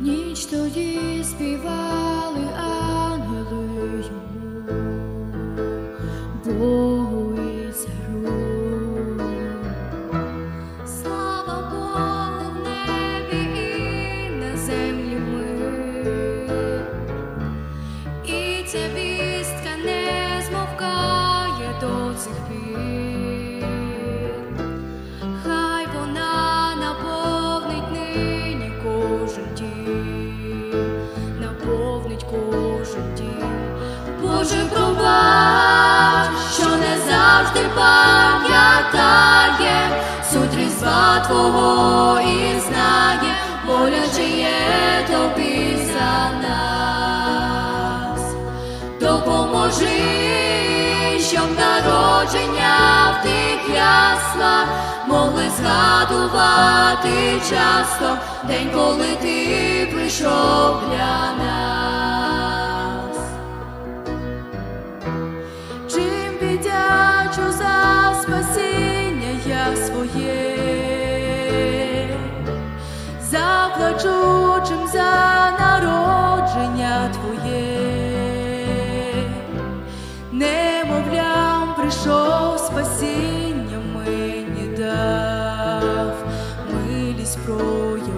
ніч тоді співали ангели йому, Богу і цару. слава Богу в небі і на землі ми, і ця вістка не змовкає до цих пір. Кожен дім. Боже, пробач, що не завжди пам'ятає суть різдва Твого і знає, боляче є тобі за нас. Допоможи, щоб народження в тих яслах могли згадувати часто день, коли ти прийшов для нас. Заплачу чим за народження твоє, немовлям прийшов спасіння мені дав, милість проявив.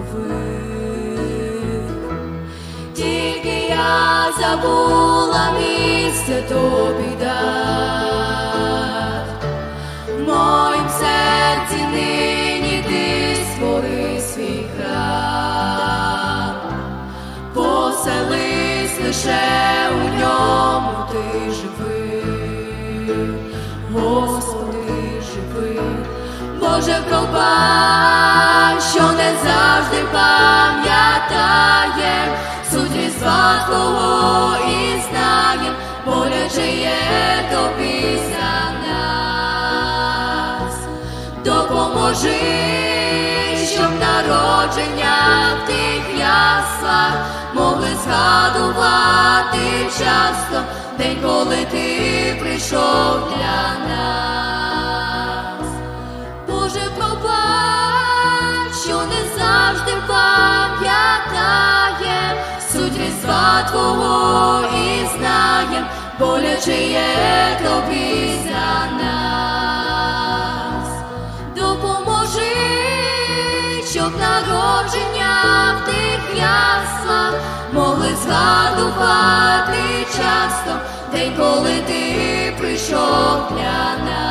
Тільки я забула місце тобі дав. У ньому ти живий, Господи, живий, Боже, пробач, що не завжди пам'ятає суть різдва Твого і знає, боляче є тобі за нас. Допоможи, щоб народження в тих яслах згадувати часто день, коли ти прийшов для нас. Боже, пробач, що не завжди пам'ятає суть різдва Твого і знає, боляче є тобі за нас. Допоможи, щоб народження в тих могли згадувати часто день, коли ти прийшов для нас.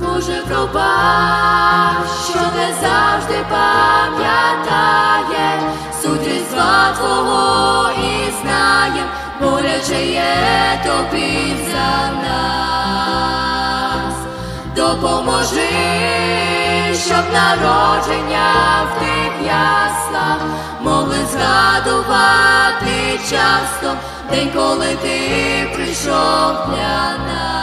Боже, пробач, завжди пам'ятає суть різдва Твого і знає, боляче є тобі за нас. Допоможи, щоб народження в тих яслах могли згадувати часто день, коли ти прийшов для нас.